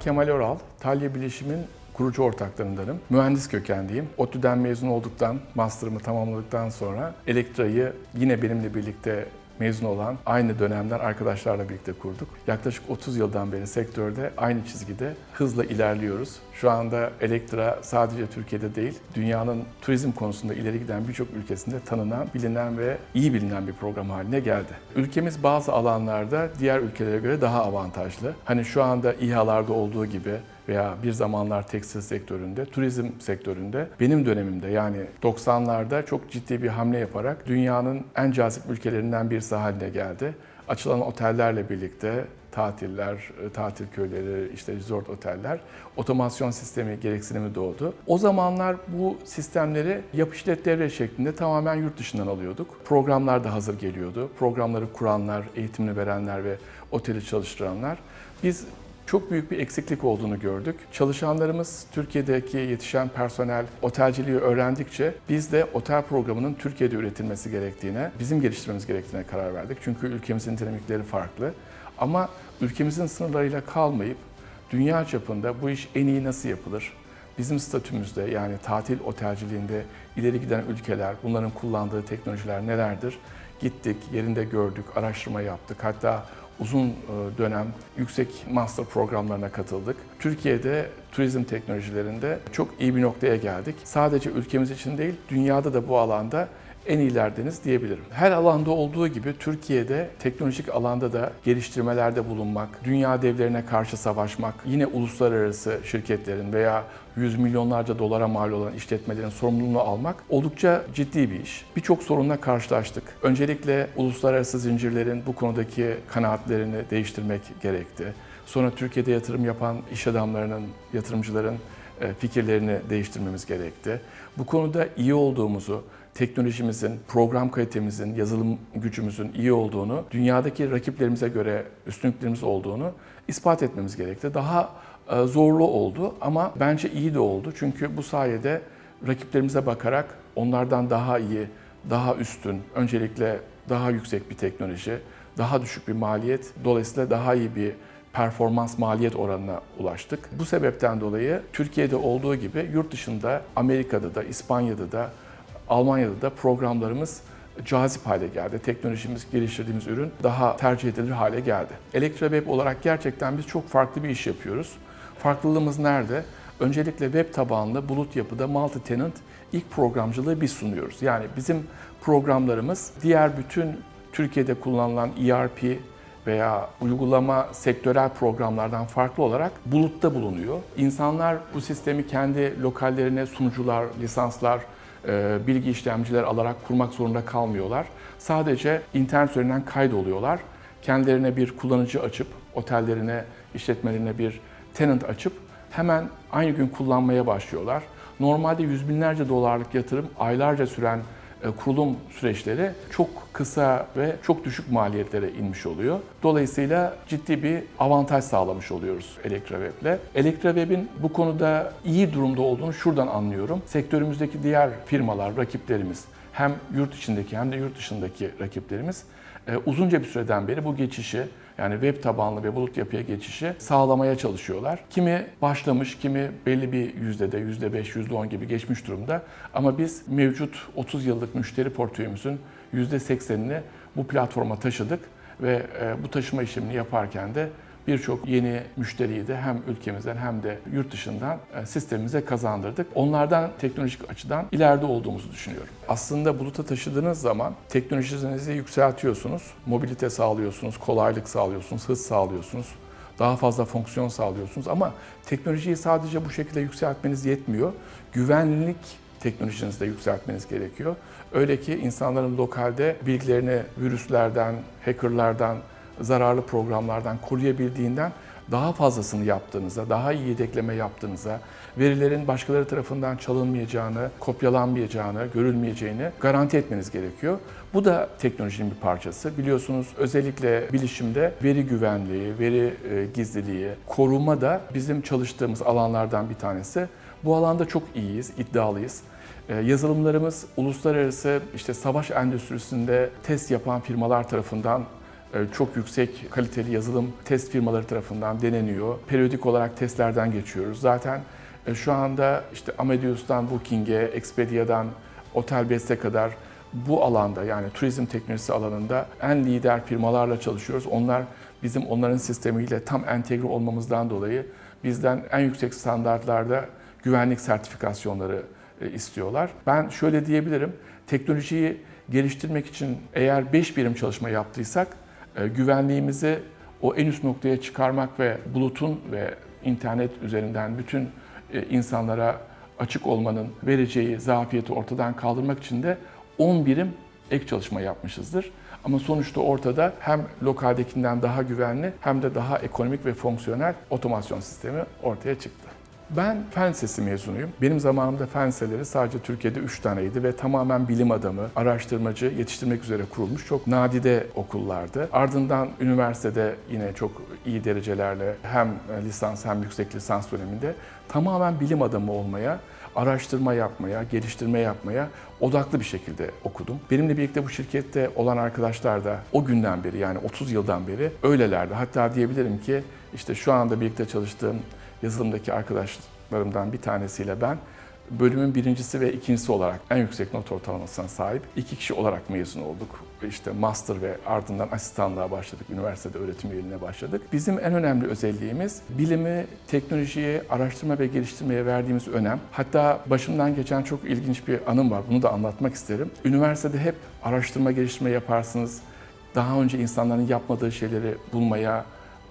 Kemal Oral, Talya Bilişim'in kurucu ortaklarındanım. Mühendis kökenliyim. ODTÜ'den mezun olduktan, master'ımı tamamladıktan sonra Elektra'yı yine benimle birlikte mezun olan aynı dönemden arkadaşlarla birlikte kurduk. Yaklaşık 30 yıldan beri sektörde aynı çizgide hızla ilerliyoruz. Şu anda Elektra sadece Türkiye'de değil, dünyanın turizm konusunda ileri giden birçok ülkesinde tanınan, bilinen ve iyi bilinen bir program haline geldi. Ülkemiz bazı alanlarda diğer ülkelere göre daha avantajlı. Hani şu anda İHA'larda olduğu gibi veya bir zamanlar tekstil sektöründe, turizm sektöründe benim dönemimde yani 90'larda çok ciddi bir hamle yaparak dünyanın en cazip ülkelerinden birisi haline geldi. Açılan otellerle birlikte tatiller, e, tatil köyleri, işte resort oteller, otomasyon sistemi gereksinimi doğdu. O zamanlar bu sistemleri yapışlet devre şeklinde tamamen yurt dışından alıyorduk. Programlar da hazır geliyordu. Programları kuranlar, eğitimini verenler ve oteli çalıştıranlar. Biz çok büyük bir eksiklik olduğunu gördük. Çalışanlarımız Türkiye'deki yetişen personel otelciliği öğrendikçe biz de otel programının Türkiye'de üretilmesi gerektiğine, bizim geliştirmemiz gerektiğine karar verdik. Çünkü ülkemizin dinamikleri farklı. Ama ülkemizin sınırlarıyla kalmayıp dünya çapında bu iş en iyi nasıl yapılır? Bizim statümüzde yani tatil otelciliğinde ileri giden ülkeler, bunların kullandığı teknolojiler nelerdir? Gittik, yerinde gördük, araştırma yaptık. Hatta uzun e, dönem yüksek master programlarına katıldık. Türkiye'de turizm teknolojilerinde çok iyi bir noktaya geldik. Sadece ülkemiz için değil, dünyada da bu alanda en iyilerdeniz diyebilirim. Her alanda olduğu gibi Türkiye'de teknolojik alanda da geliştirmelerde bulunmak, dünya devlerine karşı savaşmak, yine uluslararası şirketlerin veya yüz milyonlarca dolara mal olan işletmelerin sorumluluğunu almak oldukça ciddi bir iş. Birçok sorunla karşılaştık. Öncelikle uluslararası zincirlerin bu konudaki kanaatlerini değiştirmek gerekti. Sonra Türkiye'de yatırım yapan iş adamlarının, yatırımcıların e, fikirlerini değiştirmemiz gerekti. Bu konuda iyi olduğumuzu, teknolojimizin, program kalitemizin, yazılım gücümüzün iyi olduğunu, dünyadaki rakiplerimize göre üstünlüklerimiz olduğunu ispat etmemiz gerekti. Daha e, zorlu oldu ama bence iyi de oldu. Çünkü bu sayede rakiplerimize bakarak onlardan daha iyi, daha üstün, öncelikle daha yüksek bir teknoloji, daha düşük bir maliyet, dolayısıyla daha iyi bir performans maliyet oranına ulaştık. Bu sebepten dolayı Türkiye'de olduğu gibi yurt dışında Amerika'da da, İspanya'da da, Almanya'da da programlarımız cazip hale geldi. Teknolojimiz, geliştirdiğimiz ürün daha tercih edilir hale geldi. Elektra Web olarak gerçekten biz çok farklı bir iş yapıyoruz. Farklılığımız nerede? Öncelikle web tabanlı bulut yapıda multi-tenant ilk programcılığı biz sunuyoruz. Yani bizim programlarımız diğer bütün Türkiye'de kullanılan ERP veya uygulama sektörel programlardan farklı olarak bulutta bulunuyor. İnsanlar bu sistemi kendi lokallerine sunucular, lisanslar, bilgi işlemciler alarak kurmak zorunda kalmıyorlar. Sadece internet üzerinden kaydoluyorlar. Kendilerine bir kullanıcı açıp, otellerine, işletmelerine bir tenant açıp hemen aynı gün kullanmaya başlıyorlar. Normalde yüz binlerce dolarlık yatırım aylarca süren e, kurulum süreçleri çok kısa ve çok düşük maliyetlere inmiş oluyor. Dolayısıyla ciddi bir avantaj sağlamış oluyoruz Elektraweb'le. Elektraweb'in bu konuda iyi durumda olduğunu şuradan anlıyorum. Sektörümüzdeki diğer firmalar, rakiplerimiz hem yurt içindeki hem de yurt dışındaki rakiplerimiz e, uzunca bir süreden beri bu geçişi yani web tabanlı ve bulut yapıya geçişi sağlamaya çalışıyorlar. Kimi başlamış, kimi belli bir yüzdede, yüzde beş, yüzde on gibi geçmiş durumda. Ama biz mevcut 30 yıllık müşteri portföyümüzün yüzde seksenini bu platforma taşıdık ve e, bu taşıma işlemini yaparken de birçok yeni müşteriyi de hem ülkemizden hem de yurt dışından e, sistemimize kazandırdık. Onlardan teknolojik açıdan ileride olduğumuzu düşünüyorum. Aslında buluta taşıdığınız zaman teknolojinizi yükseltiyorsunuz, mobilite sağlıyorsunuz, kolaylık sağlıyorsunuz, hız sağlıyorsunuz daha fazla fonksiyon sağlıyorsunuz ama teknolojiyi sadece bu şekilde yükseltmeniz yetmiyor. Güvenlik teknolojinizi de yükseltmeniz gerekiyor. Öyle ki insanların lokalde bilgilerini virüslerden, hackerlardan, zararlı programlardan koruyabildiğinden daha fazlasını yaptığınıza, daha iyi yedekleme yaptığınıza, verilerin başkaları tarafından çalınmayacağını, kopyalanmayacağını, görülmeyeceğini garanti etmeniz gerekiyor. Bu da teknolojinin bir parçası. Biliyorsunuz özellikle bilişimde veri güvenliği, veri e, gizliliği, koruma da bizim çalıştığımız alanlardan bir tanesi. Bu alanda çok iyiyiz, iddialıyız. E, Yazılımlarımız uluslararası işte savaş endüstrisinde test yapan firmalar tarafından çok yüksek kaliteli yazılım test firmaları tarafından deneniyor. Periyodik olarak testlerden geçiyoruz. Zaten e, şu anda işte Amadeus'tan Booking'e, Expedia'dan Otelbest'e kadar bu alanda yani turizm teknolojisi alanında en lider firmalarla çalışıyoruz. Onlar bizim onların sistemiyle tam entegre olmamızdan dolayı bizden en yüksek standartlarda güvenlik sertifikasyonları e, istiyorlar. Ben şöyle diyebilirim, teknolojiyi geliştirmek için eğer 5 birim çalışma yaptıysak e, güvenliğimizi o en üst noktaya çıkarmak ve bulutun ve internet üzerinden bütün e, insanlara açık olmanın vereceği zafiyeti ortadan kaldırmak için de 10 birim ek çalışma yapmışızdır. Ama sonuçta ortada hem lokaldekinden daha güvenli hem de daha ekonomik ve fonksiyonel otomasyon sistemi ortaya çıktı. Ben fen lisesi mezunuyum. Benim zamanımda fen liseleri sadece Türkiye'de 3 taneydi ve tamamen bilim adamı, araştırmacı yetiştirmek üzere kurulmuş çok nadide okullardı. Ardından üniversitede yine çok iyi derecelerle hem lisans hem yüksek lisans döneminde tamamen bilim adamı olmaya, araştırma yapmaya, geliştirme yapmaya odaklı bir şekilde okudum. Benimle birlikte bu şirkette olan arkadaşlar da o günden beri yani 30 yıldan beri öylelerdi. Hatta diyebilirim ki işte şu anda birlikte çalıştığım yazılımdaki arkadaşlarımdan bir tanesiyle ben bölümün birincisi ve ikincisi olarak en yüksek not ortalamasına sahip iki kişi olarak mezun olduk. İşte master ve ardından asistanlığa başladık. Üniversitede öğretim üyeliğine başladık. Bizim en önemli özelliğimiz bilimi, teknolojiye, araştırma ve geliştirmeye verdiğimiz önem. Hatta başımdan geçen çok ilginç bir anım var. Bunu da anlatmak isterim. Üniversitede hep araştırma, geliştirme yaparsınız. Daha önce insanların yapmadığı şeyleri bulmaya,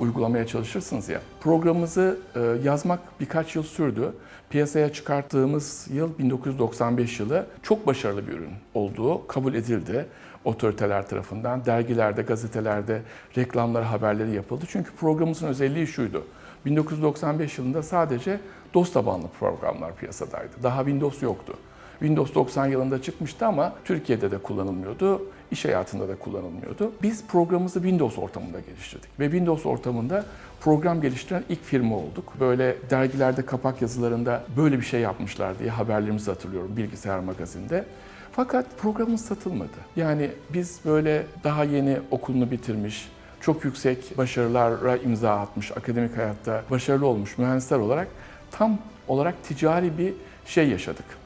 uygulamaya çalışırsınız ya. Programımızı e, yazmak birkaç yıl sürdü. Piyasaya çıkarttığımız yıl 1995 yılı çok başarılı bir ürün olduğu kabul edildi otoriteler tarafından. Dergilerde, gazetelerde reklamları, haberleri yapıldı. Çünkü programımızın özelliği şuydu. 1995 yılında sadece DOS tabanlı programlar piyasadaydı. Daha Windows yoktu. Windows 90 yılında çıkmıştı ama Türkiye'de de kullanılmıyordu, iş hayatında da kullanılmıyordu. Biz programımızı Windows ortamında geliştirdik ve Windows ortamında program geliştiren ilk firma olduk. Böyle dergilerde kapak yazılarında böyle bir şey yapmışlar diye haberlerimizi hatırlıyorum bilgisayar magazinde. Fakat programımız satılmadı. Yani biz böyle daha yeni okulunu bitirmiş, çok yüksek başarılara imza atmış, akademik hayatta başarılı olmuş mühendisler olarak tam olarak ticari bir şey yaşadık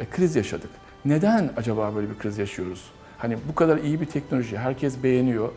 e, kriz yaşadık. Neden acaba böyle bir kriz yaşıyoruz? Hani bu kadar iyi bir teknoloji, herkes beğeniyor,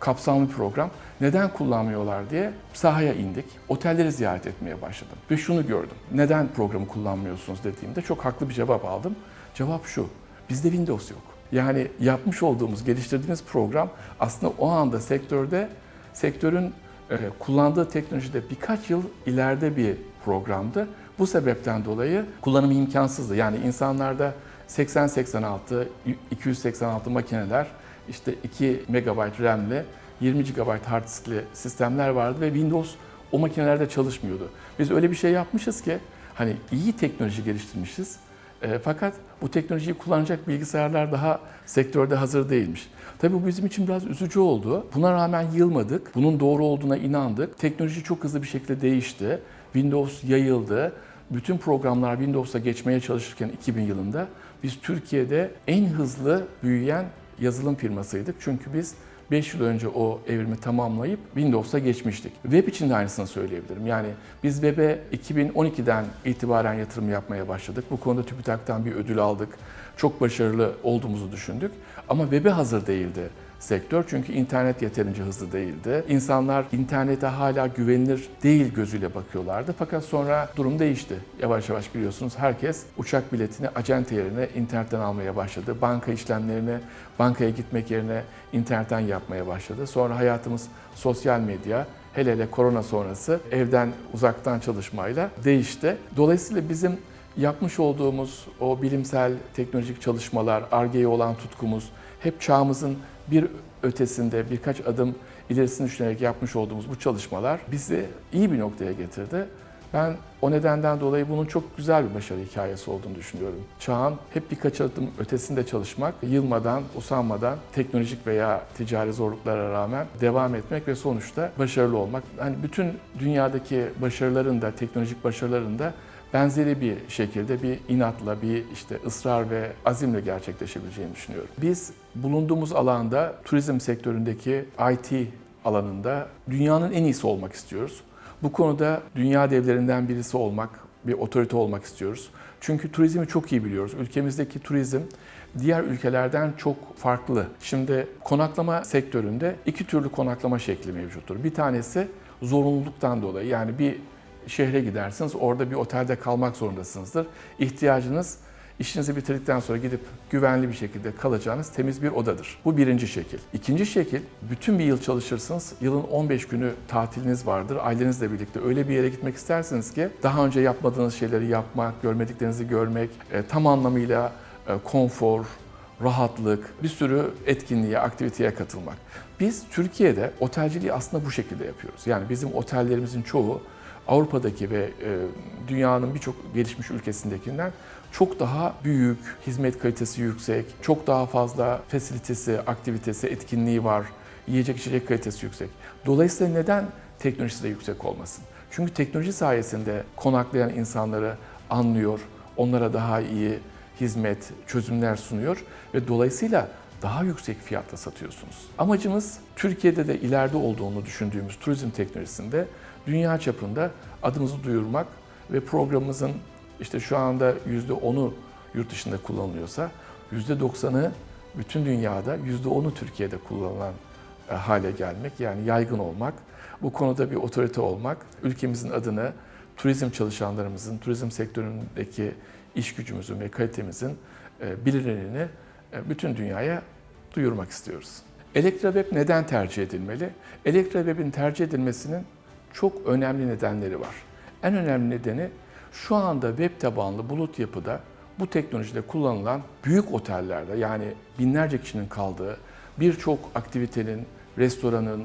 kapsamlı program. Neden kullanmıyorlar diye sahaya indik. Otelleri ziyaret etmeye başladım. Ve şunu gördüm. Neden programı kullanmıyorsunuz dediğimde çok haklı bir cevap aldım. Cevap şu. Bizde Windows yok. Yani yapmış olduğumuz, geliştirdiğimiz program aslında o anda sektörde, sektörün e, kullandığı teknolojide birkaç yıl ileride bir programdı. Bu sebepten dolayı kullanımı imkansızdı. Yani insanlarda 80-86, 286 makineler, işte 2 MB RAM'le 20 GB hard diskli sistemler vardı ve Windows o makinelerde çalışmıyordu. Biz öyle bir şey yapmışız ki hani iyi teknoloji geliştirmişiz. E, fakat bu teknolojiyi kullanacak bilgisayarlar daha sektörde hazır değilmiş. Tabii bu bizim için biraz üzücü oldu. Buna rağmen yılmadık. Bunun doğru olduğuna inandık. Teknoloji çok hızlı bir şekilde değişti. Windows yayıldı. Bütün programlar Windows'a geçmeye çalışırken 2000 yılında biz Türkiye'de en hızlı büyüyen yazılım firmasıydık. Çünkü biz 5 yıl önce o evrimi tamamlayıp Windows'a geçmiştik. Web için de aynısını söyleyebilirim. Yani biz web'e 2012'den itibaren yatırım yapmaya başladık. Bu konuda TÜBİTAK'tan bir ödül aldık. Çok başarılı olduğumuzu düşündük. Ama web'e hazır değildi sektör çünkü internet yeterince hızlı değildi. İnsanlar internete hala güvenilir değil gözüyle bakıyorlardı. Fakat sonra durum değişti. Yavaş yavaş biliyorsunuz herkes uçak biletini acente yerine internetten almaya başladı. Banka işlemlerini bankaya gitmek yerine internetten yapmaya başladı. Sonra hayatımız sosyal medya, hele hele korona sonrası evden uzaktan çalışmayla değişti. Dolayısıyla bizim yapmış olduğumuz o bilimsel teknolojik çalışmalar, ARGE'ye olan tutkumuz hep çağımızın bir ötesinde birkaç adım ilerisini düşünerek yapmış olduğumuz bu çalışmalar bizi iyi bir noktaya getirdi. Ben o nedenden dolayı bunun çok güzel bir başarı hikayesi olduğunu düşünüyorum. Çağın hep birkaç adım ötesinde çalışmak, yılmadan, usanmadan teknolojik veya ticari zorluklara rağmen devam etmek ve sonuçta başarılı olmak. Hani bütün dünyadaki başarıların da, teknolojik başarıların da benzeri bir şekilde bir inatla, bir işte ısrar ve azimle gerçekleşebileceğini düşünüyorum. Biz bulunduğumuz alanda turizm sektöründeki IT alanında dünyanın en iyisi olmak istiyoruz. Bu konuda dünya devlerinden birisi olmak, bir otorite olmak istiyoruz. Çünkü turizmi çok iyi biliyoruz. Ülkemizdeki turizm diğer ülkelerden çok farklı. Şimdi konaklama sektöründe iki türlü konaklama şekli mevcuttur. Bir tanesi zorunluluktan dolayı yani bir şehre gidersiniz orada bir otelde kalmak zorundasınızdır. İhtiyacınız işinizi bitirdikten sonra gidip güvenli bir şekilde kalacağınız temiz bir odadır. Bu birinci şekil. İkinci şekil, bütün bir yıl çalışırsınız. Yılın 15 günü tatiliniz vardır. Ailenizle birlikte öyle bir yere gitmek istersiniz ki daha önce yapmadığınız şeyleri yapmak, görmediklerinizi görmek, e, tam anlamıyla e, konfor, rahatlık, bir sürü etkinliğe, aktiviteye katılmak. Biz Türkiye'de otelciliği aslında bu şekilde yapıyoruz. Yani bizim otellerimizin çoğu Avrupa'daki ve e, dünyanın birçok gelişmiş ülkesindekinden çok daha büyük, hizmet kalitesi yüksek, çok daha fazla fasilitesi, aktivitesi, etkinliği var, yiyecek içecek kalitesi yüksek. Dolayısıyla neden teknolojisi de yüksek olmasın? Çünkü teknoloji sayesinde konaklayan insanları anlıyor, onlara daha iyi hizmet, çözümler sunuyor ve dolayısıyla daha yüksek fiyatta satıyorsunuz. Amacımız Türkiye'de de ileride olduğunu düşündüğümüz turizm teknolojisinde dünya çapında adımızı duyurmak ve programımızın işte şu anda %10'u yurt dışında kullanılıyorsa %90'ı bütün dünyada, %10'u Türkiye'de kullanılan e, hale gelmek yani yaygın olmak, bu konuda bir otorite olmak, ülkemizin adını turizm çalışanlarımızın, turizm sektöründeki iş gücümüzün ve kalitemizin e, bilinirliğini e, bütün dünyaya duyurmak istiyoruz. Elektroweb neden tercih edilmeli? Elektroweb'in tercih edilmesinin çok önemli nedenleri var. En önemli nedeni şu anda web tabanlı bulut yapıda bu teknolojide kullanılan büyük otellerde yani binlerce kişinin kaldığı birçok aktivitenin, restoranın,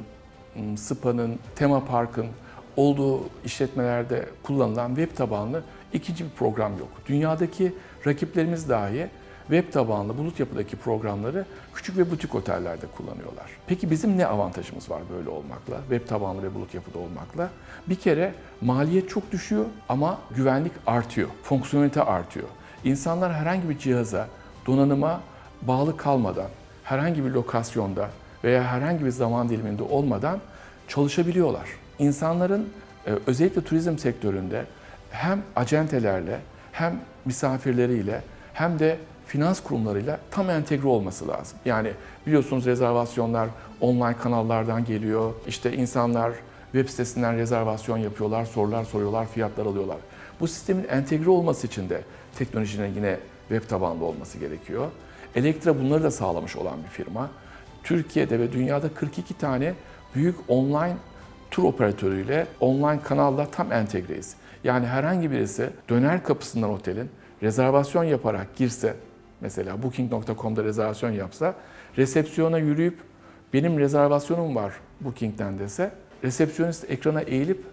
spa'nın, tema parkın olduğu işletmelerde kullanılan web tabanlı ikinci bir program yok. Dünyadaki rakiplerimiz dahi web tabanlı bulut yapıdaki programları küçük ve butik otellerde kullanıyorlar. Peki bizim ne avantajımız var böyle olmakla, web tabanlı ve bulut yapıda olmakla? Bir kere maliyet çok düşüyor ama güvenlik artıyor, fonksiyonelite artıyor. İnsanlar herhangi bir cihaza, donanıma bağlı kalmadan, herhangi bir lokasyonda veya herhangi bir zaman diliminde olmadan çalışabiliyorlar. İnsanların e, özellikle turizm sektöründe hem acentelerle hem misafirleriyle hem de finans kurumlarıyla tam entegre olması lazım. Yani biliyorsunuz rezervasyonlar online kanallardan geliyor. İşte insanlar web sitesinden rezervasyon yapıyorlar, sorular soruyorlar, fiyatlar alıyorlar. Bu sistemin entegre olması için de teknolojinin yine web tabanlı olması gerekiyor. Elektra bunları da sağlamış olan bir firma. Türkiye'de ve dünyada 42 tane büyük online tur operatörüyle online kanalla tam entegreyiz. Yani herhangi birisi döner kapısından otelin rezervasyon yaparak girse, mesela booking.com'da rezervasyon yapsa, resepsiyona yürüyüp benim rezervasyonum var Booking'den dese, resepsiyonist ekrana eğilip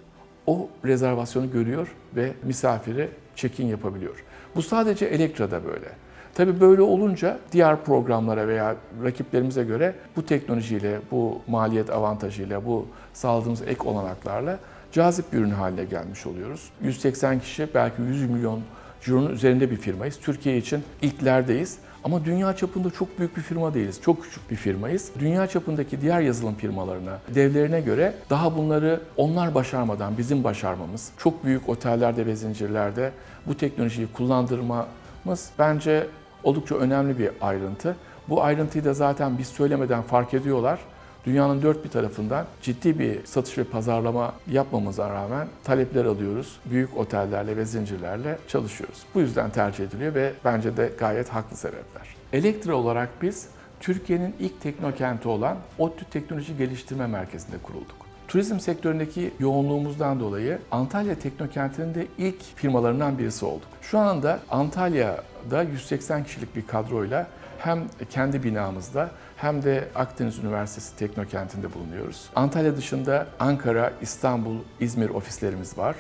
o rezervasyonu görüyor ve misafiri check-in yapabiliyor. Bu sadece Elektra'da böyle. Tabii böyle olunca diğer programlara veya rakiplerimize göre bu teknolojiyle, bu maliyet avantajıyla, bu sağladığımız ek olanaklarla cazip bir ürün haline gelmiş oluyoruz. 180 kişi belki 100 milyon cironun üzerinde bir firmayız. Türkiye için ilklerdeyiz. Ama dünya çapında çok büyük bir firma değiliz. Çok küçük bir firmayız. Dünya çapındaki diğer yazılım firmalarına, devlerine göre daha bunları onlar başarmadan bizim başarmamız, çok büyük otellerde ve zincirlerde bu teknolojiyi kullandırmamız bence oldukça önemli bir ayrıntı. Bu ayrıntıyı da zaten biz söylemeden fark ediyorlar. Dünyanın dört bir tarafından ciddi bir satış ve pazarlama yapmamıza rağmen talepler alıyoruz. Büyük otellerle ve zincirlerle çalışıyoruz. Bu yüzden tercih ediliyor ve bence de gayet haklı sebepler. Elektra olarak biz Türkiye'nin ilk teknokenti olan ODTÜ Teknoloji Geliştirme Merkezi'nde kurulduk. Turizm sektöründeki yoğunluğumuzdan dolayı Antalya Teknokenti'nin de ilk firmalarından birisi olduk. Şu anda Antalya'da 180 kişilik bir kadroyla hem kendi binamızda hem de Akdeniz Üniversitesi Teknokenti'nde bulunuyoruz. Antalya dışında Ankara, İstanbul, İzmir ofislerimiz var.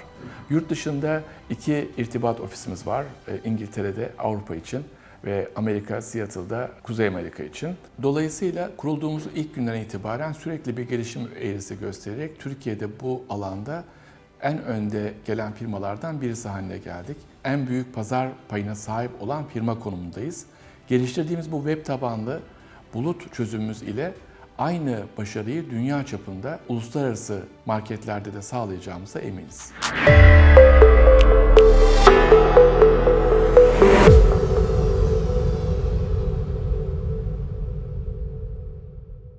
Yurt dışında iki irtibat ofisimiz var. E, İngiltere'de Avrupa için ve Amerika, Seattle'da Kuzey Amerika için. Dolayısıyla kurulduğumuz ilk günden itibaren sürekli bir gelişim eğrisi göstererek Türkiye'de bu alanda en önde gelen firmalardan birisi haline geldik. En büyük pazar payına sahip olan firma konumundayız. Geliştirdiğimiz bu web tabanlı bulut çözümümüz ile aynı başarıyı dünya çapında uluslararası marketlerde de sağlayacağımıza eminiz.